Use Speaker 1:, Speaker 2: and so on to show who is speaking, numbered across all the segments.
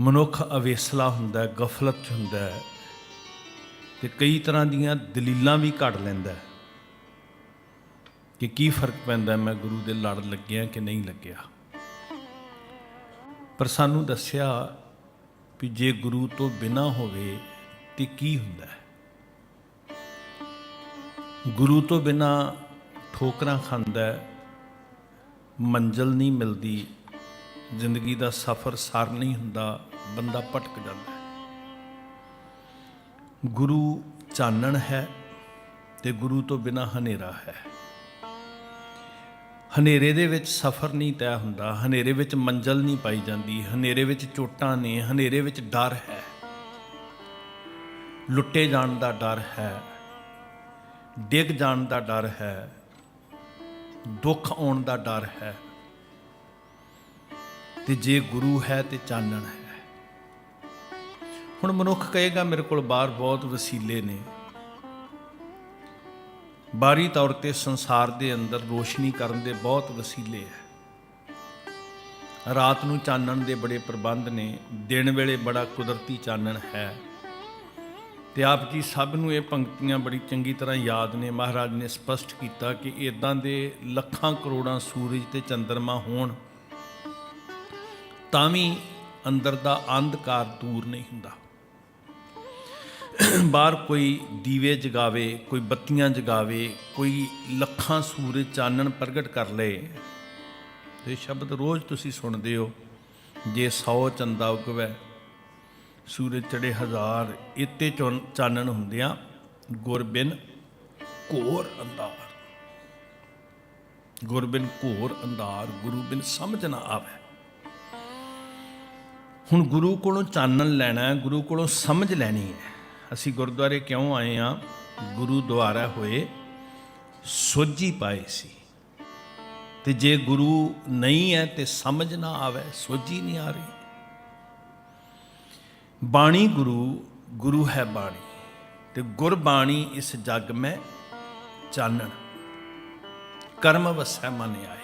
Speaker 1: ਮਨੁੱਖ ਅਵੇਸਲਾ ਹੁੰਦਾ ਗਫਲਤ 'ਚ ਹੁੰਦਾ ਹੈ ਤੇ ਕਈ ਤਰ੍ਹਾਂ ਦੀਆਂ ਦਲੀਲਾਂ ਵੀ ਘੜ ਲੈਂਦਾ ਕਿ ਕੀ ਫ਼ਰਕ ਪੈਂਦਾ ਮੈਂ ਗੁਰੂ ਦੇ ਲੜ ਲੱਗਿਆ ਕਿ ਨਹੀਂ ਲੱਗਿਆ। ਪਰ ਸਾਨੂੰ ਦੱਸਿਆ ਵੀ ਜੇ ਗੁਰੂ ਤੋਂ ਬਿਨਾ ਹੋਵੇ ਤੇ ਕੀ ਹੁੰਦਾ ਹੈ? ਗੁਰੂ ਤੋਂ ਬਿਨਾ ਠੋਕਰਾਂ ਖਾਂਦਾ ਹੈ, ਮੰਜ਼ਲ ਨਹੀਂ ਮਿਲਦੀ ਜ਼ਿੰਦਗੀ ਦਾ ਸਫ਼ਰ ਸਰ ਨਹੀਂ ਹੁੰਦਾ, ਬੰਦਾ ਭਟਕ ਜਾਂਦਾ ਹੈ। ਗੁਰੂ ਚਾਨਣ ਹੈ ਤੇ ਗੁਰੂ ਤੋਂ ਬਿਨਾ ਹਨੇਰਾ ਹੈ। ਹਨੇਰੇ ਦੇ ਵਿੱਚ ਸਫ਼ਰ ਨਹੀਂ ਤੈਅ ਹੁੰਦਾ, ਹਨੇਰੇ ਵਿੱਚ ਮੰਜ਼ਲ ਨਹੀਂ ਪਾਈ ਜਾਂਦੀ, ਹਨੇਰੇ ਵਿੱਚ ਚੋਟਾਂ ਨੇ, ਹਨੇਰੇ ਵਿੱਚ ਡਰ ਹੈ। ਲੁੱਟੇ ਜਾਣ ਦਾ ਡਰ ਹੈ, ਡਿੱਗ ਜਾਣ ਦਾ ਡਰ ਹੈ, ਦੁੱਖ ਆਉਣ ਦਾ ਡਰ ਹੈ। ਤੇ ਜੇ ਗੁਰੂ ਹੈ ਤੇ ਚਾਨਣ ਹੈ। ਹੁਣ ਮਨੁੱਖ ਕਹੇਗਾ, ਮੇਰੇ ਕੋਲ ਬਾਹਰ ਬਹੁਤ ਵਸੀਲੇ ਨੇ। ਬਾਰੀ ਤੌਰ ਤੇ ਸੰਸਾਰ ਦੇ ਅੰਦਰ ਰੋਸ਼ਨੀ ਕਰਨ ਦੇ ਬਹੁਤ ਵਸੀਲੇ ਹੈ। ਰਾਤ ਨੂੰ ਚਾਨਣ ਦੇ ਬੜੇ ਪ੍ਰਬੰਧ ਨੇ, ਦਿਨ ਵੇਲੇ ਬੜਾ ਕੁਦਰਤੀ ਚਾਨਣ ਹੈ। ਤੇ ਆਪ ਜੀ ਸਭ ਨੂੰ ਇਹ ਪੰਕਤੀਆਂ ਬੜੀ ਚੰਗੀ ਤਰ੍ਹਾਂ ਯਾਦ ਨੇ। ਮਹਾਰਾਜ ਨੇ ਸਪਸ਼ਟ ਕੀਤਾ ਕਿ ਇਦਾਂ ਦੇ ਲੱਖਾਂ ਕਰੋੜਾਂ ਸੂਰਜ ਤੇ ਚੰ드ਰਮਾ ਹੋਣ ਤਾਂ ਵੀ ਅੰਦਰ ਦਾ ਅੰਧਕਾਰ ਦੂਰ ਨਹੀਂ ਹੁੰਦਾ। ਬਾਹਰ ਕੋਈ ਦੀਵੇ ਜਗਾਵੇ, ਕੋਈ ਬੱਤੀਆਂ ਜਗਾਵੇ, ਕੋਈ ਲੱਖਾਂ ਸੂਰਜ ਚਾਨਣ ਪ੍ਰਗਟ ਕਰ ਲਏ ਇਹ ਸ਼ਬਦ ਰੋਜ਼ ਤੁਸੀਂ ਸੁਣਦੇ ਹੋ, ਜੇ 100 ਚੰਦਾ ਉਗਵੇ, ਸੂਰਜ ਚੜੇ ਹਜ਼ਾਰ ਇੱਤੇ ਚੌਨ- ਚਾਨਣ ਹੁੰਦਿਆਂ ਗੁਰਬਿਨ ਘੋਰ ਅੰਧਾਰ। ਗੁਰਬਿਨ ਘੋਰ ਅੰਧਾਰ, ਗੁਰੂ ਬਿਨ ਸਮਝ ਨਾ ਆਵੇ। ਹੁਣ ਗੁਰੂ ਕੋਲੋਂ ਚਾਨਣ ਲੈਣਾ ਹੈ, ਗੁਰੂ ਕੋਲੋਂ ਸਮਝ ਲੈਣੀ ਹੈ। ਅਸੀਂ ਗੁਰਦੁਆਰੇ ਕਿਉਂ ਆਏ ਆ ਗੁਰੂ ਦੁਆਰਾ ਹੋਏ, ਸੋਝੀ ਪਾਏ ਸੀ। ਤੇ ਜੇ ਗੁਰੂ ਨਹੀਂ ਹੈ ਤੇ ਸਮਝ ਨਾ ਆਵੇ, ਸੋਝੀ ਨਹੀਂ ਆ ਰਹੀ। ਬਾਣੀ ਗੁਰੂ ਗੁਰੂ ਹੈ ਬਾਣੀ। ਤੇ ਗੁਰਬਾਣੀ ਇਸ ਜਗ ਮੈਂ ਚਾਨਣ। ਕਰਮ ਵਸੈ ਮਨ ਆਏ।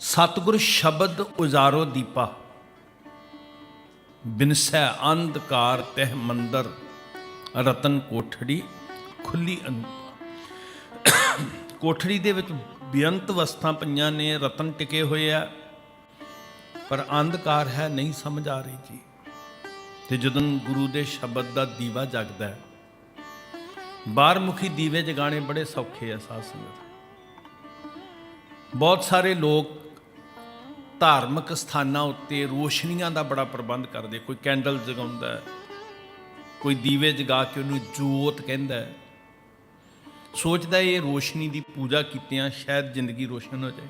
Speaker 1: ਸਤਿਗੁਰ ਸ਼ਬਦ ਉਜਾਰੋ ਦੀਪਾ। ਬਿਨਸੈ ਅੰਧਕਾਰ ਤਹਿ ਮੰਦਰ, ਰਤਨ ਕੋਠੜੀ ਖੁੱਲੀ ਕੋਠੜੀ ਦੇ ਵਿੱਚ ਬੇਅੰਤ ਵਸਤਾਂ ਪਈਆਂ ਨੇ, ਰਤਨ ਟਿਕੇ ਹੋਏ ਆ, ਪਰ ਅੰਧਕਾਰ ਹੈ ਨਹੀਂ ਸਮਝ ਆ ਰਹੀ ਜੀ। ਤੇ ਜਦੋਂ ਗੁਰੂ ਦੇ ਸ਼ਬਦ ਦਾ ਦੀਵਾ ਜਗਦਾ ਹੈ ਬਾਹਰਮੁਖੀ ਦੀਵੇ ਜਗਾਣੇ ਬੜੇ ਸੌਖੇ ਆ ਸਾਧ ਸੰਗਤ। ਬਹੁਤ ਸਾਰੇ ਲੋਕ ਧਾਰਮਿਕ ਸਥਾਨਾਂ ਉੱਤੇ ਰੋਸ਼ਨੀਆਂ ਦਾ ਬੜਾ ਪ੍ਰਬੰਧ ਕਰਦੇ। ਕੋਈ ਕੈਂਡਲ ਜਗਾਉਂਦਾ ਕੋਈ ਦੀਵੇ ਜਗਾ ਕੇ ਉਹਨੂੰ ਜੋਤ ਕਹਿੰਦਾ ਸੋਚਦਾ ਇਹ ਰੋਸ਼ਨੀ ਦੀ ਪੂਜਾ ਕੀਤਿਆਂ ਸ਼ਾਇਦ ਜ਼ਿੰਦਗੀ ਰੋਸ਼ਨ ਹੋ ਜਾਏ।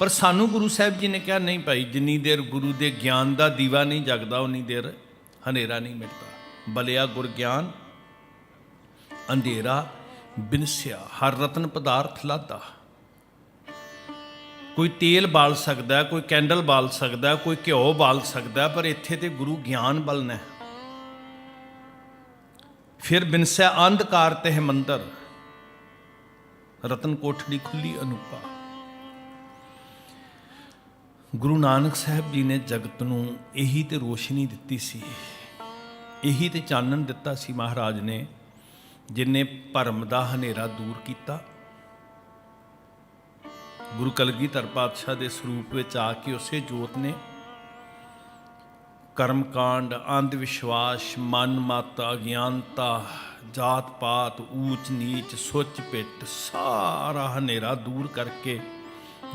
Speaker 1: ਪਰ ਸਾਨੂੰ ਗੁਰੂ ਸਾਹਿਬ ਜੀ ਨੇ ਕਿਹਾ, ਨਹੀਂ ਭਾਈ, ਜਿੰਨੀ ਦੇਰ ਗੁਰੂ ਦੇ ਗਿਆਨ ਦਾ ਦੀਵਾ ਨਹੀਂ ਜਗਦਾ, ਉਨੀ ਦੇਰ ਹਨੇਰਾ ਨਹੀਂ ਮਿਟਦਾ। ਬਲਿਆ ਗੁਰ ਗਿਆਨ, ਅੰਧੇਰਾ ਬਿਨਸਿਆ, ਹਰ ਰਤਨ ਪਦਾਰਥ ਲਾਦਾ। ਕੋਈ ਤੇਲ ਬਾਲ ਸਕਦਾ, ਕੋਈ ਕੈਂਡਲ ਬਾਲ ਸਕਦਾ, ਕੋਈ ਘਿਓ ਬਾਲ ਸਕਦਾ, ਪਰ ਇੱਥੇ ਤੇ ਗੁਰੂ ਗਿਆਨ ਬਲਨਾ ਹੈ ਫਿਰ ਬਿਨਸੈ ਅੰਧਕਾਰ ਤੇ ਮੰਦਰ ਰਤਨ ਕੋਠੜੀ ਖੁੱਲੀ ਅਨੂਪਾ। ਗੁਰੂ ਨਾਨਕ ਸਾਹਿਬ ਜੀ ਨੇ ਜਗਤ ਨੂੰ ਇਹੀ ਤੇ ਰੋਸ਼ਨੀ ਦਿੱਤੀ ਸੀ, ਇਹੀ ਤੇ ਚਾਨਣ ਦਿੱਤਾ ਸੀ ਮਹਾਰਾਜ ਨੇ, ਜਿਨੇ ਭਰਮ ਦਾ ਹਨੇਰਾ ਦੂਰ ਕੀਤਾ। ਗੁਰੂ ਕਲਗੀਧਰ ਪਾਤਸ਼ਾਹ ਦੇ ਸਰੂਪ ਵਿੱਚ ਆ ਕੇ ਉਸੇ ਜੋਤ ਨੇ ਕਰਮਕਾਂਡ ਅੰਧ ਵਿਸ਼ਵਾਸ ਮਨ ਮਤ, ਅਗਿਆਨਤਾ, ਜਾਤ ਪਾਤ, ਊਚ ਨੀਚ, ਸੁੱਚ ਪਿੱਟ ਸਾਰਾ ਹਨੇਰਾ ਦੂਰ ਕਰਕੇ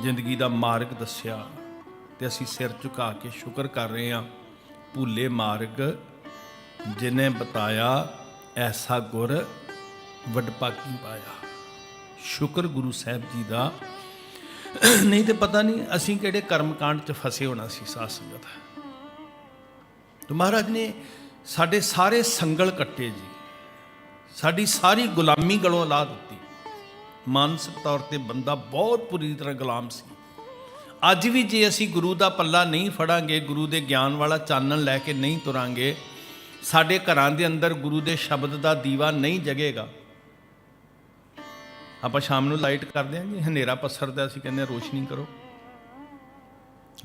Speaker 1: ਜ਼ਿੰਦਗੀ ਦਾ ਮਾਰਗ ਦੱਸਿਆ ਤੇ ਅਸੀਂ ਸਿਰ ਝੁਕਾ ਕੇ ਸ਼ੁਕਰ ਕਰ ਰਹੇ ਹਾਂ। ਭੁੱਲੇ ਮਾਰਗ ਜਿਨੇ ਬਤਾਇਆ, ਐਸਾ ਗੁਰ ਵਡਪਾਕੀ ਪਾਇਆ। ਸ਼ੁਕਰ ਗੁਰੂ ਸਾਹਿਬ ਜੀ ਦਾ ਨਹੀਂ ਤੇ ਪਤਾ ਨਹੀਂ ਅਸੀਂ ਕਿਹੜੇ ਕਰਮਕਾਂਡ 'ਚ ਫਸੇ ਹੋਣਾ ਸੀ ਸਾਧ ਸੰਗਤ। ਤੇ ਮਹਾਰਾਜ ਨੇ ਸਾਡੇ ਸਾਰੇ ਸੰਗਲ ਕੱਟੇ ਜੀ। ਸਾਡੀ ਸਾਰੀ ਗੁਲਾਮੀ ਗਲੋਂ ਲਾ ਦਿੱਤੀ। ਮਾਨਸਿਕ ਤੌਰ ਤੇ ਬੰਦਾ ਬਹੁਤ ਪੂਰੀ ਤਰ੍ਹਾਂ ਗੁਲਾਮ ਸੀ। ਅੱਜ ਵੀ ਜੇ ਅਸੀਂ ਗੁਰੂ ਦਾ ਪੱਲਾ ਨਹੀਂ ਫੜਾਂਗੇ, ਗੁਰੂ ਦੇ ਗਿਆਨ ਵਾਲਾ ਚਾਨਣ ਲੈ ਕੇ ਨਹੀਂ ਤੁਰਾਂਗੇ, ਸਾਡੇ ਘਰਾਂ ਦੇ ਅੰਦਰ ਗੁਰੂ ਦੇ ਸ਼ਬਦ ਦਾ ਦੀਵਾ ਨਹੀਂ ਜਗੇਗਾ ਆਪਾਂ ਸ਼ਾਮ ਨੂੰ ਲਾਈਟ ਕਰਦੇ ਹਾਂ ਜੀ, ਹਨੇਰਾ ਪਸਰਦਾ ਅਸੀਂ ਕਹਿੰਦੇ ਹਾਂ, ਰੋਸ਼ਨੀ ਕਰੋ।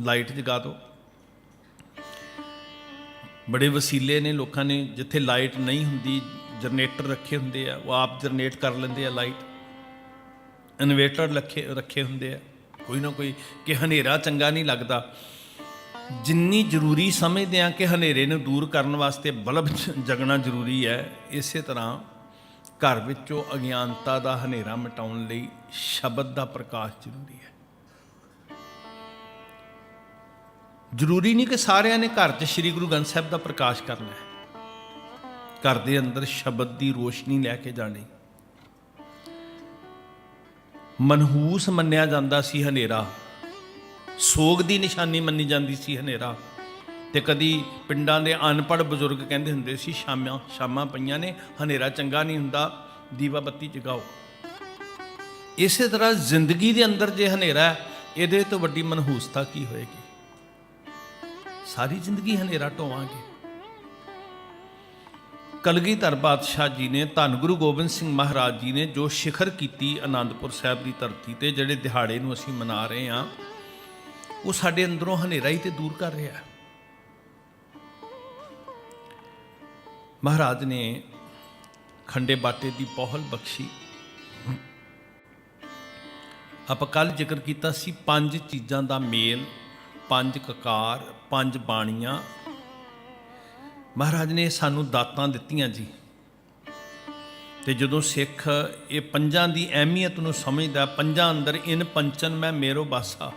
Speaker 1: ਲਾਈਟ ਜਗਾ ਦਿਓ। ਬੜੇ ਵਸੀਲੇ ਨੇ ਲੋਕਾਂ ਨੇ, ਜਿੱਥੇ ਲਾਈਟ ਨਹੀਂ ਹੁੰਦੀ, ਜਨਰੇਟਰ ਰੱਖੇ ਹੁੰਦੇ ਆ, ਉਹ ਆਪ ਜਨਰੇਟ ਕਰ ਲੈਂਦੇ ਆ ਲਾਈਟ। ਇਨਵੇਟਰ ਰੱਖੇ ਰੱਖੇ ਹੁੰਦੇ ਆ। ਕੋਈ ਨਾ ਕੋਈ ਕਿ ਹਨੇਰਾ ਚੰਗਾ ਨਹੀਂ ਲੱਗਦਾ। ਜਿੰਨੀ ਜ਼ਰੂਰੀ ਸਮਝਦੇ ਆ ਕਿ ਹਨੇਰੇ ਨੂੰ ਦੂਰ ਕਰਨ ਵਾਸਤੇ ਬਲਬ ਜਗਣਾ ਜ਼ਰੂਰੀ ਹੈ, ਇਸੇ ਤਰ੍ਹਾਂ ਘਰ ਵਿੱਚੋਂ ਅਗਿਆਨਤਾ ਦਾ ਹਨੇਰਾ ਮਿਟਾਉਣ ਲਈ ਸ਼ਬਦ ਦਾ ਪ੍ਰਕਾਸ਼ ਜ਼ਰੂਰੀ ਹੈ। ਜ਼ਰੂਰੀ ਨਹੀਂ ਕਿ ਸਾਰਿਆਂ ਨੇ ਘਰ 'ਚ ਸ੍ਰੀ ਗੁਰੂ ਗ੍ਰੰਥ ਸਾਹਿਬ ਦਾ ਪ੍ਰਕਾਸ਼ ਕਰਨਾ ਹੈ। ਘਰ ਦੇ ਅੰਦਰ ਸ਼ਬਦ ਦੀ ਰੋਸ਼ਨੀ ਲੈ ਕੇ ਜਾਣੀ। ਮਨਹੂਸ ਮੰਨਿਆ ਜਾਂਦਾ ਸੀ ਹਨੇਰਾ। ਸੋਗ ਦੀ ਨਿਸ਼ਾਨੀ ਮੰਨੀ ਜਾਂਦੀ ਸੀ ਹਨੇਰਾ। ਤੇ ਕਦੀ ਪਿੰਡਾਂ ਦੇ ਅਨਪੜ੍ਹ ਬਜ਼ੁਰਗ ਕਹਿੰਦੇ ਹੁੰਦੇ ਸੀ, ਸ਼ਾਮਾਂ ਸ਼ਾਮਾਂ ਪਈਆਂ ਨੇ, ਹਨੇਰਾ ਚੰਗਾ ਨਹੀਂ ਹੁੰਦਾ, ਦੀਵਾ ਬੱਤੀ ਜਗਾਓ। ਇਸੇ ਤਰ੍ਹਾਂ ਜ਼ਿੰਦਗੀ ਦੇ ਅੰਦਰ ਜੇ ਹਨੇਰਾ ਹੈ, ਇਹਦੇ ਤੋਂ ਵੱਡੀ ਮਨਹੂਸਤਾ ਕੀ ਹੋਏਗੀ? ਸਾਰੀ ਜ਼ਿੰਦਗੀ ਹਨੇਰਾ ਢੋਵਾਂਗੇ। ਕਲਗੀਧਰ ਬਾਦਸ਼ਾਹ ਜੀ ਨੇ, ਧੰਨ ਗੁਰੂ ਗੋਬਿੰਦ ਸਿੰਘ ਮਹਾਰਾਜ ਜੀ ਨੇ ਜੋ ਸਿਖਰ ਕੀਤੀ ਆਨੰਦਪੁਰ ਸਾਹਿਬ ਦੀ ਧਰਤੀ ਤੇ, ਜਿਹੜੇ ਦਿਹਾੜੇ ਨੂੰ ਅਸੀਂ ਮਨਾ ਰਹੇ ਹਾਂ, ਉਹ ਸਾਡੇ ਅੰਦਰੋਂ ਹਨੇਰਾ ਹੀ ਤੇ ਦੂਰ ਕਰ ਰਿਹਾ ਹੈ। ਮਹਾਰਾਜ ਨੇ ਖੰਡੇ ਬਾਟੇ ਦੀ ਪਹਲ ਬਖਸ਼ੀ। ਆਪਾਂ ਕੱਲ ਜ਼ਿਕਰ ਕੀਤਾ ਸੀ ਪੰਜ ਚੀਜ਼ਾਂ ਦਾ ਮੇਲ, ਪੰਜ ਕਕਾਰ, ਪੰਜ ਬਾਣੀਆਂ। ਮਹਾਰਾਜ ਨੇ ਸਾਨੂੰ ਦਾਤਾਂ ਦਿੱਤੀਆਂ ਜੀ। ਤੇ ਜਦੋਂ ਸਿੱਖ ਇਹ ਪੰਜਾਂ ਦੀ ਅਹਿਮੀਅਤ ਨੂੰ ਸਮਝਦਾ ਪੰਜਾਂ ਅੰਦਰ ਇਨ ਪੰਚਨ ਮੈਂ ਮੇਰੋ ਬਾਸਾ।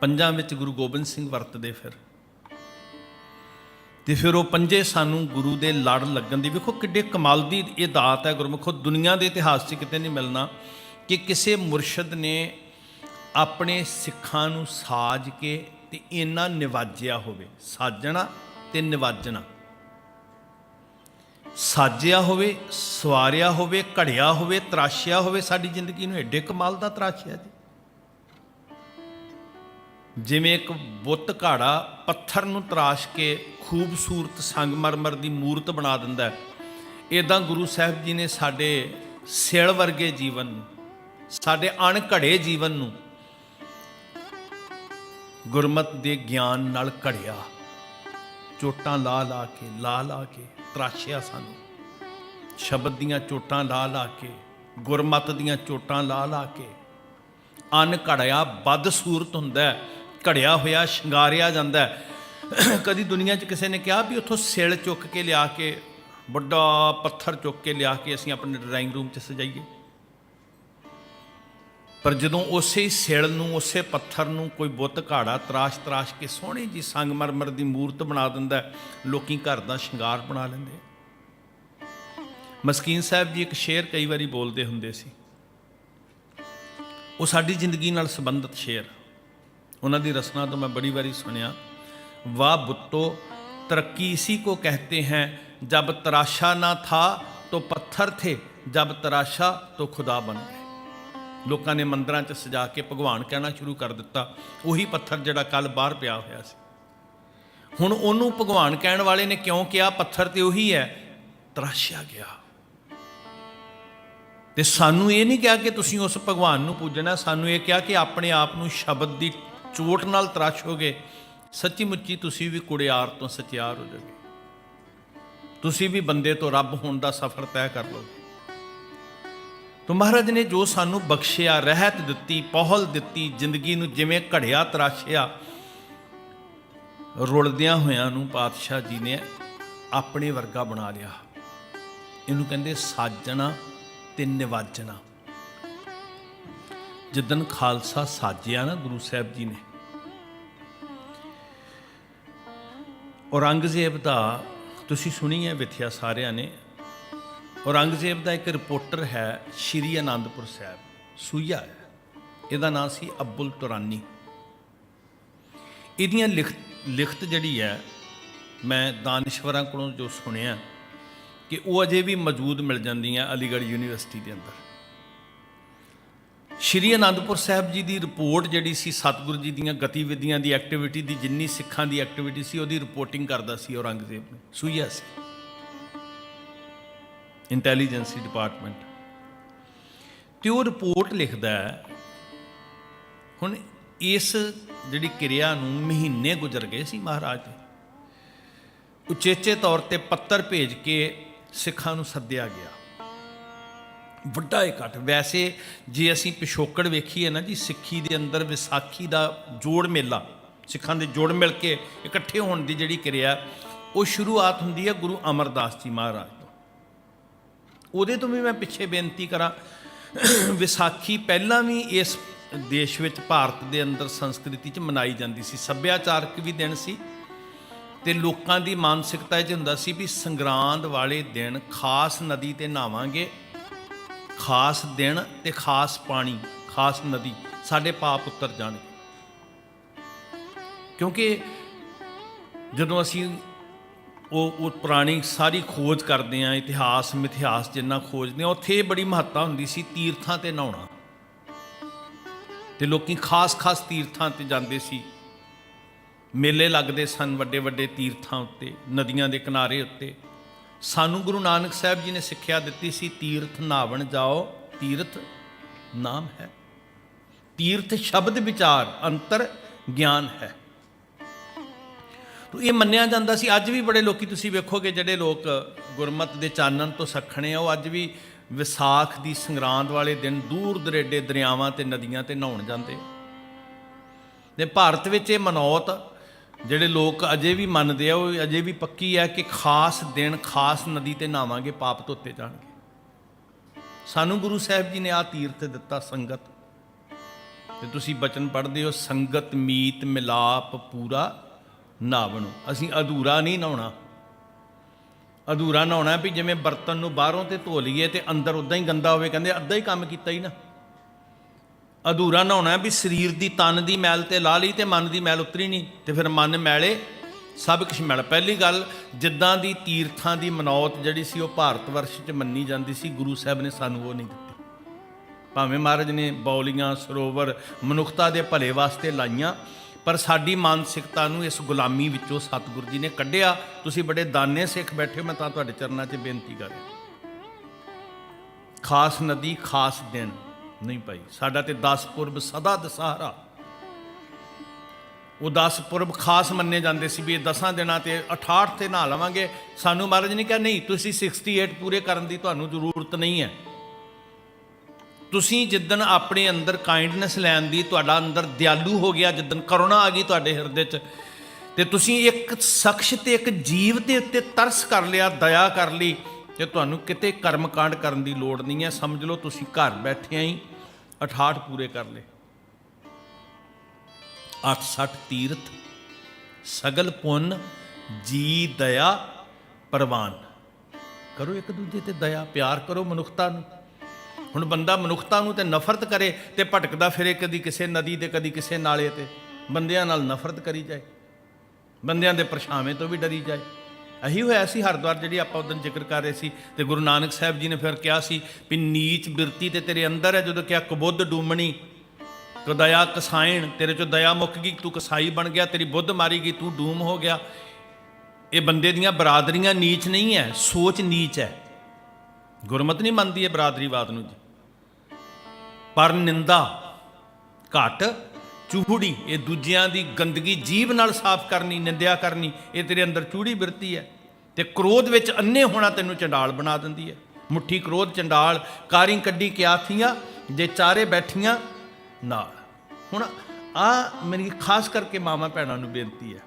Speaker 1: ਪੰਜਾਂ ਵਿੱਚ ਗੁਰੂ ਗੋਬਿੰਦ ਸਿੰਘ ਵਰਤਦੇ ਫਿਰ। ਤੇ ਫਿਰ ਉਹ ਪੰਜੇ ਸਾਨੂੰ ਗੁਰੂ ਦੇ ਲੜ ਲੱਗਣ ਦੀ, ਵੇਖੋ ਕਿੱਡੇ ਕਮਾਲ ਦੀ ਇਹ ਦਾਤ ਹੈ ਗੁਰਮੁਖੋ, ਦੁਨੀਆ ਦੇ ਇਤਿਹਾਸ 'ਚ ਕਿਤੇ ਨਹੀਂ ਮਿਲਣਾ ਕਿ ਕਿਸੇ ਮੁਰਸ਼ਿਦ ਨੇ ਆਪਣੇ ਸਿੱਖਾਂ ਨੂੰ ਸਾਜ ਕੇ ਤੇ ਇੰਨਾ ਨਿਵਾਜਿਆ ਹੋਵੇ। ਸਾਜਣਾ ਤੇ ਨਿਵਾਜਣਾ। ਸਾਜਿਆ ਹੋਵੇ, ਸਵਾਰਿਆ ਹੋਵੇ, ਘੜਿਆ ਹੋਵੇ, ਤਰਾਸ਼ਿਆ ਹੋਵੇ, ਸਾਡੀ ਜ਼ਿੰਦਗੀ ਨੂੰ ਐਡੇ ਕਮਾਲ ਦਾ ਤਰਾਸ਼ਿਆ ਜੀ। ਜਿਵੇਂ ਇੱਕ ਬੁੱਤ ਘਾੜਾ ਪੱਥਰ ਨੂੰ ਤਰਾਸ਼ ਕੇ ਖੂਬਸੂਰਤ ਸੰਗਮਰਮਰ ਦੀ ਮੂਰਤ ਬਣਾ ਦਿੰਦਾ ਹੈ। ਇਦਾਂ ਗੁਰੂ ਸਾਹਿਬ ਜੀ ਨੇ ਸਾਡੇ ਸਿਲ ਵਰਗੇ ਜੀਵਨ ਨੂੰ, ਸਾਡੇ ਅਣਘੜੇ ਜੀਵਨ ਨੂੰ ਗੁਰਮਤ ਦੇ ਗਿਆਨ ਨਾਲ ਘੜਿਆ। ਚੋਟਾਂ ਲਾ ਲਾ ਕੇ, ਲਾ ਲਾ ਕੇ ਤਰਾਸ਼ਿਆ ਸਾਨੂੰ। ਸ਼ਬਦ ਦੀਆਂ ਚੋਟਾਂ ਲਾ ਲਾ ਕੇ, ਗੁਰਮਤ ਦੀਆਂ ਚੋਟਾਂ ਲਾ ਲਾ ਕੇ ਅਨ ਘੜਿਆ ਬਦ ਸੂਰਤ ਹੁੰਦਾ ਘੜਿਆ ਹੋਇਆ ਸ਼ਿੰਗਾਰਿਆ ਜਾਂਦਾ ਕਦੀ ਦੁਨੀਆ 'ਚ ਕਿਸੇ ਨੇ ਕਿਹਾ ਵੀ ਉੱਥੋਂ ਸਿਲ ਚੁੱਕ ਕੇ ਲਿਆ ਕੇ ਵੱਡਾ ਪੱਥਰ ਚੁੱਕ ਕੇ ਲਿਆ ਕੇ ਅਸੀਂ ਆਪਣੇ ਡਰਾਇੰਗ ਰੂਮ 'ਚ ਸਜਾਈਏ? ਪਰ ਜਦੋਂ ਉਸੇ ਸਿਲ ਨੂੰ ਉਸੇ ਪੱਥਰ ਨੂੰ ਕੋਈ ਬੁੱਤ ਘਾੜਾ ਤਰਾਸ਼ ਤਰਾਸ਼ ਕੇ ਸੋਹਣੀ ਜੀ ਸੰਗਮਰਮਰ ਦੀ ਮੂਰਤ ਬਣਾ ਦਿੰਦਾ ਹੈ, ਲੋਕੀ ਘਰ ਦਾ ਸ਼ਿੰਗਾਰ ਬਣਾ ਲੈਂਦੇ ਮਸਕੀਨ ਸਾਹਿਬ ਜੀ ਇੱਕ ਸ਼ੇਰ ਕਈ ਵਾਰੀ ਬੋਲਦੇ ਹੁੰਦੇ ਸੀ। ਉਹ ਸਾਡੀ ਜ਼ਿੰਦਗੀ ਨਾਲ ਸੰਬੰਧਿਤ ਸ਼ੇਰ ਉਹਨਾਂ ਦੀ ਰਚਨਾ ਤੋਂ ਮੈਂ ਬੜੀ ਵਾਰੀ ਸੁਣਿਆ ਵਾ ਬੁੱਤੋ, ਤਰੱਕੀ ਇਸੀ ਕੋ ਕਹਤੇ ਹੈ, ਜਬ ਤਰਾਸ਼ਾ ਨਾ ਥਾ ਤੋ ਪੱਥਰ ਥੇ, ਜਬ ਤਰਾਸ਼ਾ ਤੋ ਖੁਦਾ ਬਣ ਗਏ। ਲੋਕਾਂ ਨੇ ਮੰਦਰਾਂ 'ਚ ਸਜਾ ਕੇ ਭਗਵਾਨ ਕਹਿਣਾ ਸ਼ੁਰੂ ਕਰ ਦਿੱਤਾ, ਉਹੀ ਪੱਥਰ ਜਿਹੜਾ ਕੱਲ ਬਾਹਰ ਪਿਆ ਹੋਇਆ ਸੀ। ਹੁਣ ਉਹਨੂੰ ਭਗਵਾਨ ਕਹਿਣ ਵਾਲੇ ਨੇ ਕਿਉਂ ਕਿਹਾ, ਪੱਥਰ ਤੇ ਉਹੀ ਹੈ? ਤਰਾਸ਼ਿਆ ਗਿਆ। ਤੇ ਸਾਨੂੰ ਇਹ ਨਹੀਂ ਕਿਹਾ ਕਿ ਤੁਸੀਂ ਉਸ ਭਗਵਾਨ ਨੂੰ ਪੂਜਣਾ, ਸਾਨੂੰ ਇਹ ਕਿਹਾ ਕਿ ਆਪਣੇ ਆਪ ਨੂੰ ਸ਼ਬਦ ਦੀ ਚੋਟ ਨਾਲ ਤਰਾਸ਼ੋਗੇ ਸੱਚੀ ਮੁੱਚੀ ਤੁਸੀਂ ਵੀ ਕੁੜਿਆਰ ਤੋਂ ਸਚਿਆਰ ਹੋ ਜਾਓਗੇ। ਤੁਸੀਂ ਵੀ ਬੰਦੇ ਤੋਂ ਰੱਬ ਹੋਣ ਦਾ ਸਫ਼ਰ ਤੈਅ ਕਰ ਲਓਗੇ। ਤੋ ਮਹਾਰਾਜ ਨੇ ਜੋ ਸਾਨੂੰ ਬਖਸ਼ਿਆ, ਰਹਿਤ ਦਿੱਤੀ, ਪਹਲ ਦਿੱਤੀ, ਜ਼ਿੰਦਗੀ ਨੂੰ ਜਿਵੇਂ ਘੜਿਆ ਤਰਾਸ਼ਿਆ, ਰੁਲਦਿਆਂ ਹੋਇਆਂ ਨੂੰ ਪਾਤਸ਼ਾਹ ਜੀ ਨੇ ਆਪਣੇ ਵਰਗਾ ਬਣਾ ਲਿਆ। ਇਹਨੂੰ ਕਹਿੰਦੇ ਸਾਜਣਾ ਤੇ ਨਿਵਾਜਣਾ। ਜਿੱਦਨ ਖਾਲਸਾ ਸਾਜਿਆ ਨਾ ਗੁਰੂ ਸਾਹਿਬ ਜੀ ਨੇ, ਔਰੰਗਜ਼ੇਬ ਦਾ, ਤੁਸੀਂ ਸੁਣੀ ਹੈ ਵਿਥਿਆ ਸਾਰਿਆਂ ਨੇ, ਔਰੰਗਜ਼ੇਬ ਦਾ ਇੱਕ ਰਿਪੋਰਟਰ ਹੈ ਸ਼੍ਰੀ ਅਨੰਦਪੁਰ ਸਾਹਿਬ, ਸੂਈਆ ਇਹਦਾ ਨਾਮ ਸੀ ਅਬੁਲ ਤੁਰਾਨੀ। ਇਹਦੀਆਂ ਲਿਖਤ ਲਿਖਤ ਜਿਹੜੀ ਹੈ, ਮੈਂ ਦਾਨਿਸ਼ਵਰਾਂ ਕੋਲੋਂ ਜੋ ਸੁਣਿਆ, ਕਿ ਉਹ ਅਜੇ ਵੀ ਮੌਜੂਦ ਮਿਲ ਜਾਂਦੀਆਂ ਅਲੀਗੜ੍ਹ ਯੂਨੀਵਰਸਿਟੀ ਦੇ ਅੰਦਰ। ਸ਼੍ਰੀ ਅਨੰਦਪੁਰ ਸਾਹਿਬ ਜੀ ਦੀ ਰਿਪੋਰਟ ਜਿਹੜੀ ਸੀ, ਸਤਿਗੁਰੂ ਜੀ ਦੀਆਂ ਗਤੀਵਿਧੀਆਂ ਦੀ ਐਕਟੀਵਿਟੀ ਦੀ, ਜਿੰਨੀ ਸਿੱਖਾਂ ਦੀ ਐਕਟੀਵਿਟੀ ਸੀ, ਉਹਦੀ ਰਿਪੋਰਟਿੰਗ ਕਰਦਾ ਸੀ ਔਰੰਗਜ਼ੇਬ ਨੂੰ। ਸੂਈਆ ਸੀ। ਇੰਟੈਲੀਜੈਂਸੀ ਡਿਪਾਰਟਮੈਂਟ ਤੇ ਉਹ ਰਿਪੋਰਟ ਲਿਖਦਾ ਹੈ, ਹੁਣ ਇਸ ਜਿਹੜੀ ਕਿਰਿਆ ਨੂੰ ਮਹੀਨੇ ਗੁਜ਼ਰ ਗਏ ਸੀ ਮਹਾਰਾਜ ਦੇ। ਉਚੇਚੇ ਤੌਰ ਤੇ ਪੱਤਰ ਭੇਜ ਕੇ ਸਿੱਖਾਂ ਨੂੰ ਸੱਦਿਆ ਗਿਆ। ਵੱਡਾ ਇਕੱਠ ਵੈਸੇ ਜੇ ਅਸੀਂ ਪਿਛੋਕੜ ਵੇਖੀਏ ਨਾ ਜੀ, ਸਿੱਖੀ ਦੇ ਅੰਦਰ ਵਿਸਾਖੀ ਦਾ ਜੋੜ ਮੇਲਾ, ਸਿੱਖਾਂ ਦੇ ਜੋੜ ਮਿਲ ਕੇ ਇਕੱਠੇ ਹੋਣ ਦੀ ਜਿਹੜੀ ਕਿਰਿਆ, ਉਹ ਸ਼ੁਰੂਆਤ ਹੁੰਦੀ ਹੈ ਗੁਰੂ ਅਮਰਦਾਸ ਜੀ ਮਹਾਰਾਜ ਤੋਂ। ਉਹਦੇ ਤੋਂ ਵੀ ਮੈਂ ਪਿੱਛੇ ਬੇਨਤੀ ਕਰਾਂ, ਵਿਸਾਖੀ ਪਹਿਲਾਂ ਵੀ ਇਸ ਦੇਸ਼ ਵਿੱਚ ਭਾਰਤ ਦੇ ਅੰਦਰ ਸੰਸਕ੍ਰਿਤੀ 'ਚ ਮਨਾਈ ਜਾਂਦੀ ਸੀ। ਸੱਭਿਆਚਾਰਕ ਵੀ ਦਿਨ ਸੀ ਤੇ ਲੋਕਾਂ ਦੀ ਮਾਨਸਿਕਤਾ 'ਚ ਹੁੰਦਾ ਸੀ ਵੀ ਸੰਗਰਾਂਦ ਵਾਲੇ ਦਿਨ ਖਾਸ ਨਦੀ ਤੇ ਨਹਾਵਾਂਗੇ ਖਾਸ ਦਿਨ ਤੇ ਖਾਸ ਪਾਣੀ, ਖਾਸ ਨਦੀ ਸਾਡੇ ਪਾਪ ਉਤਰ ਜਾਣਗੇ। ਕਿਉਂਕਿ ਜਦੋਂ ਅਸੀਂ ਉਹ ਉਹ ਪੁਰਾਣੀ ਸਾਰੀ ਖੋਜ ਕਰਦੇ ਆ ਇਤਿਹਾਸ, ਮਿਥਿਹਾਸ ਜਿੰਨਾ ਖੋਜਦੇ ਆ ਉੱਥੇ ਇਹ ਬੜੀ ਮਹੱਤਤਾ ਹੁੰਦੀ ਸੀ ਤੀਰਥਾਂ ਤੇ ਨਹਾਉਣਾ। ਤੇ ਲੋਕੀ ਖਾਸ-ਖਾਸ ਤੀਰਥਾਂ ਤੇ ਜਾਂਦੇ ਸੀ। ਮੇਲੇ ਲੱਗਦੇ ਸਨ ਵੱਡੇ ਵੱਡੇ ਤੀਰਥਾਂ ਉੱਤੇ, ਨਦੀਆਂ ਦੇ ਕਿਨਾਰੇ ਉੱਤੇ। ਸਾਨੂੰ ਗੁਰੂ ਨਾਨਕ ਸਾਹਿਬ ਜੀ ਨੇ ਸਿੱਖਿਆ ਦਿੱਤੀ ਸੀ, ਤੀਰਥ ਨਾਵਣ ਜਾਓ, ਤੀਰਥ ਨਾਮ ਹੈ। ਤੀਰਥ ਸ਼ਬਦ ਵਿਚਾਰ, ਅੰਤਰ ਗਿਆਨ ਹੈ। ਤੋ ਇਹ ਮੰਨਿਆ ਜਾਂਦਾ ਸੀ, ਅੱਜ ਵੀ ਬੜੇ ਲੋਕੀ ਤੁਸੀਂ ਵੇਖੋਗੇ ਜਿਹੜੇ ਲੋਕ ਗੁਰਮਤ ਦੇ ਚਾਨਣ ਤੋਂ ਸਖਣੇ ਆ, ਉਹ ਅੱਜ ਵੀ ਵਿਸਾਖ ਦੀ ਸੰਗਰਾਂਦ ਵਾਲੇ ਦਿਨ ਦੂਰ ਦਰੇਡੇ ਦਰਿਆਵਾਂ ਤੇ ਨਦੀਆਂ ਤੇ ਨਹਾਉਣ ਜਾਂਦੇ ਤੇ ਭਾਰਤ ਵਿੱਚ ਇਹ ਮਨੌਤ ਜਿਹੜੇ ਲੋਕ ਅਜੇ ਵੀ ਮੰਨਦੇ ਆ, ਉਹ ਅਜੇ ਵੀ ਪੱਕੀ ਹੈ ਕਿ ਖਾਸ ਦਿਨ, ਖਾਸ ਨਦੀ ਤੇ ਨਹਾਵਾਂਗੇ, ਪਾਪ ਧੋਤੇ ਜਾਣਗੇ। ਸਾਨੂੰ ਗੁਰੂ ਸਾਹਿਬ ਜੀ ਨੇ ਆ ਤੀਰਥ ਦਿੱਤਾ, ਸੰਗਤ। ਤੇ ਤੁਸੀਂ ਬਚਨ ਪੜ੍ਹਦੇ ਹੋ, ਸੰਗਤ, ਮੀਤ, ਮਿਲਾਪ, ਪੂਰਾ ਨਾਵਣੋ ਅਸੀਂ ਅਧੂਰਾ ਨਹੀਂ ਨਹਾਉਣਾ। ਅਧੂਰਾ ਨਹਾਉਣਾ ਵੀ ਜਿਵੇਂ ਬਰਤਨ ਨੂੰ ਬਾਹਰੋਂ ਤੇ ਧੋ ਲਈਏ ਤੇ ਅੰਦਰ ਉਦਾਂ ਹੀ ਗੰਦਾ ਹੋਵੇ, ਕਹਿੰਦੇ ਅੱਧਾ ਹੀ ਕੰਮ ਕੀਤਾ ਹੀ ਨਾ। ਅਧੂਰਾ ਨਹਾਉਣਾ ਵੀ ਸਰੀਰ ਦੀ ਤਨ ਦੀ ਮੈਲ ਤੇ ਲਾ ਲਈ ਤੇ ਮਨ ਦੀ ਮੈਲ ਉਤਰੀ ਨਹੀਂ ਤੇ ਫਿਰ ਮਨ ਮੈਲੇ ਸਭ ਕੁਝ ਮਿਲ। ਪਹਿਲੀ ਗੱਲ ਜਿੱਦਾਂ ਦੀ ਤੀਰਥਾਂ ਦੀ ਮਨੌਤ ਜਿਹੜੀ ਸੀ ਉਹ ਭਾਰਤ ਵਰਸ਼ 'ਚ ਮੰਨੀ ਜਾਂਦੀ ਸੀ ਗੁਰੂ ਸਾਹਿਬ ਨੇ ਸਾਨੂੰ ਉਹ ਨਹੀਂ ਦਿੱਤੀ। ਭਾਵੇਂ ਮਹਾਰਾਜ ਨੇ ਬੌਲੀਆਂ ਸਰੋਵਰ ਮਨੁੱਖਤਾ ਦੇ ਭਲੇ ਵਾਸਤੇ ਲਾਈਆਂ ਪਰ ਸਾਡੀ ਮਾਨਸਿਕਤਾ ਨੂੰ ਇਸ ਗੁਲਾਮੀ ਵਿੱਚੋਂ ਸਤਿਗੁਰੂ ਜੀ ਨੇ ਕੱਢਿਆ। ਤੁਸੀਂ ਬੜੇ ਦਾਨੇ ਸਿੱਖ ਬੈਠੇ ਹੋ, ਮੈਂ ਤਾਂ ਤੁਹਾਡੇ ਚਰਨਾਂ 'ਚ ਬੇਨਤੀ ਕਰ ਖਾਸ ਨਦੀ ਖਾਸ ਦਿਨ। ਨਹੀਂ ਭਾਈ, ਸਾਡਾ ਤੇ 10 ਪੁਰਬ ਸਦਾ ਦਸਹਰਾ। ਉਹ 10 ਪੁਰਬ ਖਾਸ ਮੰਨੇ ਜਾਂਦੇ ਸੀ ਵੀ ਇਹ 10 ਦਿਨਾਂ ਤੇ 68 ਤੇ ਨਹਾ ਲਵਾਂਗੇ। ਸਾਨੂੰ ਮਹਾਰਾਜ ਨੇ ਕਿਹਾ, ਨਹੀਂ, ਤੁਸੀਂ 68 ਪੂਰੇ ਕਰਨ ਦੀ ਤੁਹਾਨੂੰ ਜ਼ਰੂਰਤ ਨਹੀਂ ਹੈ। ਤੁਸੀਂ ਜਿੱਦਣ ਆਪਣੇ ਅੰਦਰ ਕਾਈਂਡਨੈਸ ਲੈਣ ਦੀ ਤੁਹਾਡਾ ਅੰਦਰ ਦਿਆਲੂ ਹੋ ਗਿਆ, ਜਿੱਦਣ ਕਰੁਣਾ ਆ ਗਈ ਤੁਹਾਡੇ ਹਿਰਦੇ 'ਚ, ਤੇ ਤੁਸੀਂ ਇੱਕ ਸ਼ਖਸ ਤੇ ਇੱਕ ਜੀਵ ਦੇ ਉੱਤੇ ਤਰਸ ਕਰ ਲਿਆ, ਦਇਆ ਕਰ ਲਈ। ਤੇ ਤੁਹਾਨੂੰ ਕਿਤੇ ਕਰਮ ਕਾਂਡ ਕਰਨ ਦੀ ਲੋੜ ਨਹੀਂ ਹੈ, ਸਮਝ ਲਓ ਤੁਸੀਂ ਘਰ ਬੈਠਿਆਂ ਹੀ 68 ਪੂਰੇ ਕਰ ਲਏ। 68 ਤੀਰਥ, ਸਗਲ ਪੁੰਨ, ਜੀ, ਦਇਆ, ਪ੍ਰਵਾਨ। ਕਰੋ ਇੱਕ ਦੂਜੇ ਤੇ ਦਇਆ, ਪਿਆਰ ਕਰੋ ਮਨੁੱਖਤਾ ਨੂੰ। ਹੁਣ ਬੰਦਾ ਮਨੁੱਖਤਾ ਨੂੰ ਤੇ ਨਫ਼ਰਤ ਕਰੇ ਤੇ ਭਟਕਦਾ ਫਿਰੇ ਕਦੀ ਕਿਸੇ ਨਦੀ ਤੇ, ਕਦੀ ਕਿਸੇ ਨਾਲੇ ਤੇ। ਬੰਦਿਆਂ ਨਾਲ ਨਫ਼ਰਤ ਕਰੀ ਜਾਏ। ਬੰਦਿਆਂ ਦੇ ਪਰਛਾਵੇਂ ਤੋਂ ਵੀ ਡਰੀ ਜਾਏ। ਇਹੀ ਹੋਇਆ ਸੀ, ਹਰਿਦੁਆਰ ਜਿਹੜੀ ਆਪਾਂ ਉਦੋਂ ਜ਼ਿਕਰ ਕਰ ਰਹੇ ਸੀ ਤੇ ਗੁਰੂ ਨਾਨਕ ਸਾਹਿਬ ਜੀ ਨੇ ਫਿਰ ਕਿਹਾ ਸੀ ਵੀ ਨੀਚ ਬਿਰਤੀ ਤੇ ਤੇਰੇ ਅੰਦਰ ਹੈ, ਜਦੋਂ ਕਿਹਾ ਕਬੁੱਧ ਡੂਮਣੀ, ਕਦਇਆ ਕਸਾਇਣ, ਤੇਰੇ ਚੋਂ ਦਇਆ ਮੁੱਕ ਗਈ, ਤੂੰ ਕਸਾਈ ਬਣ ਗਿਆ, ਤੇਰੀ ਬੁੱਧ ਮਾਰੀ ਗਈ, ਤੂੰ ਡੂਮ ਹੋ ਗਿਆ। ਇਹ ਬੰਦੇ ਦੀਆਂ ਬਰਾਦਰੀਆਂ ਨੀਚ ਨਹੀਂ ਹੈ, ਸੋਚ ਨੀਚ ਹੈ। ਗੁਰਮਤ ਨਹੀਂ ਮੰਨਦੀ ਹੈ ਬਰਾਦਰੀਵਾਦ ਨੂੰ ਜੀ। ਪਰ ਨਿੰਦਾ, ਘਟ ਚੂੜੀ ਇਹ ਦੂਜਿਆਂ ਦੀ ਗੰਦਗੀ ਜੀਭ ਨਾਲ ਸਾਫ਼ ਕਰਨੀ, ਨਿੰਦਿਆ ਕਰਨੀ, ਇਹ ਤੇਰੇ ਅੰਦਰ ਚੂੜੀ ਬਿਰਤੀ ਹੈ। ਤੇ ਕ੍ਰੋਧ ਵਿੱਚ ਅੰਨੇ ਹੋਣਾ ਤੈਨੂੰ ਚੰਡਾਲ ਬਣਾ ਦਿੰਦੀ ਹੈ। ਮੁੱਠੀ ਕ੍ਰੋਧ, ਚੰਡਾਲ, ਕਾਰੀ ਕੱਢੀ ਕਿਆਥੀਆਂ ਜੇ ਚਾਰੇ ਬੈਠੀਆਂ ਨਾਲ। ਹੁਣ ਆ ਮੇਰੀ ਖਾਸ ਕਰਕੇ ਮਾਮਾ ਭੈਣਾਂ ਨੂੰ ਬੇਨਤੀ ਹੈ,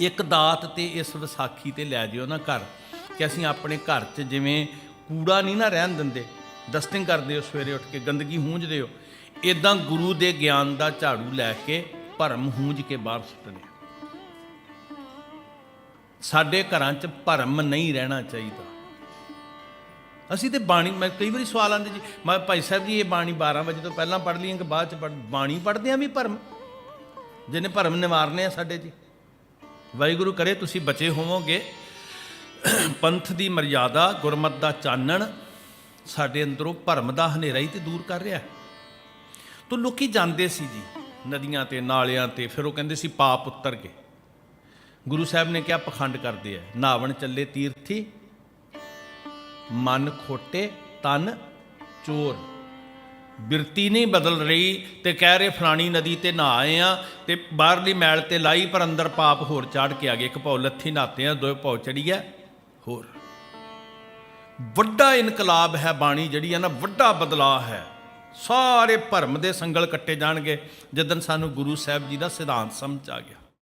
Speaker 1: ਇੱਕ ਦਾਤ ਤੇ ਇਸ ਵਿਸਾਖੀ ਤੇ ਲੈ ਜਿਓ ਨਾ ਘਰ, ਕਿ ਅਸੀਂ ਆਪਣੇ ਘਰ 'ਚ ਜਿਵੇਂ ਕੂੜਾ ਨਹੀਂ ਨਾ ਰਹਿਣ ਦਿੰਦੇ ਡਸਟਿੰਗ ਕਰਦੇ ਹੋ ਸਵੇਰੇ ਉੱਠ ਕੇ, ਗੰਦਗੀ ਹੂੰਝਦੇ ਹੋ ਇਦਾਂ ਗੁਰੂ ਦੇ ਗਿਆਨ ਦਾ ਝਾੜੂ ਲੈ ਕੇ ਭਰਮ ਹੂੰਝ ਕੇ ਬਾਹਰ ਸੁੱਟਣੇ। ਸਾਡੇ ਘਰਾਂ 'ਚ ਭਰਮ ਨਹੀਂ ਰਹਿਣਾ ਚਾਹੀਦਾ। ਅਸੀਂ ਤੇ ਬਾਣੀ, ਮੈਂ ਕਈ ਵਾਰੀ ਸਵਾਲ ਆਉਂਦੇ ਜੀ, ਮੈਂ ਭਾਈ ਸਾਹਿਬ ਜੀ, ਇਹ ਬਾਣੀ 12 ਵਜੇ ਤੋਂ ਪਹਿਲਾਂ ਪੜ੍ਹ ਲਈਏ ਕਿ ਬਾਅਦ ਚ ਪੜ੍ਹ, ਬਾਣੀ ਪੜ੍ਹਦੇ ਆ ਵੀ ਭਰਮ? ਜਿਹਨੇ ਭਰਮ ਨਿਵਾਰਨੇ ਆ ਸਾਡੇ ਜੀ। ਵਾਹਿਗੁਰੂ ਕਰੇ ਤੁਸੀਂ ਬਚੇ ਹੋਵੋਗੇ। ਪੰਥ ਦੀ ਮਰਿਆਦਾ, ਗੁਰਮਤ ਦਾ ਚਾਨਣ ਸਾਡੇ ਅੰਦਰੋਂ ਭਰਮ ਦਾ ਹਨੇਰਾ ਹੀ ਤੇ ਦੂਰ ਕਰ ਰਿਹਾ। ਤੋ ਲੋਕੀ ਜਾਂਦੇ ਸੀ ਜੀ, ਨਦੀਆਂ ਤੇ, ਨਾਲਿਆਂ ਤੇ, ਫਿਰ ਉਹ ਕਹਿੰਦੇ ਸੀ ਪਾਪ ਉਤਰ ਗਏ। ਗੁਰੂ ਸਾਹਿਬ ਨੇ ਕਿਹਾ ਪਖੰਡ ਕਰਦੇ ਆ। ਨਾਵਣ ਚੱਲੇ ਤੀਰਥੀ, ਮਨ ਖੋਟੇ, ਤਨ ਚੋਰ। ਬਿਰਤੀ ਨਹੀਂ ਬਦਲ ਰਹੀ ਤੇ ਕਹਿ ਰਹੇ ਫਲਾਣੀ ਨਦੀ ਤੇ ਨਹਾ ਆਏ ਆ ਤੇ ਬਾਹਰਲੀ ਮੈਲ ਤੇ ਲਾਈ ਪਰ ਅੰਦਰ ਪਾਪ ਹੋਰ ਚਾੜ ਕੇ ਆ ਗਏ। ਇੱਕ ਭੌ ਲੱਥੀ ਨਹਾਤੇ ਆ, ਦੋ ਭੌ ਚੜੀ ਆ ਹੋਰ। ਵੱਡਾ ਇਨਕਲਾਬ ਹੈ ਬਾਣੀ ਜਿਹੜੀ ਹੈ ਨਾ, ਵੱਡਾ ਬਦਲਾਅ ਹੈ। ਸਾਰੇ ਭਰਮ ਦੇ ਸੰਗਲ ਕੱਟੇ ਜਾਣਗੇ। ਜਦੋਂ ਸਾਨੂੰ ਗੁਰੂ ਸਾਹਿਬ ਜੀ ਦਾ ਸਿਧਾਂਤ ਸਮਝ ਆ ਗਿਆ।